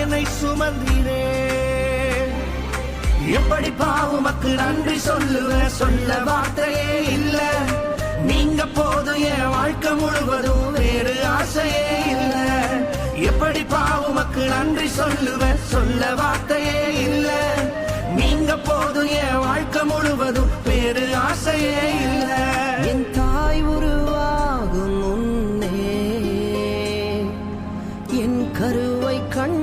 என்னை சுமந்தீரே. எப்படி பாவமக்கு நன்றி சொல்லுவேன் சொல்ல வார்த்தையே இல்ல. நீங்க போதும் என் வாழ்க்கை முழுவதும் வேறு ஆசையே இல்ல. எப்படி பாவமக்கு நன்றி சொல்லுவேன் சொல்ல வார்த்தையே இல்ல. நீங்க போதும் என் வாழ்க்கை முழுவதும் வேறு ஆசையே இல்ல. என் தாய் உருவாகும் முன்னே என் கருவை கண்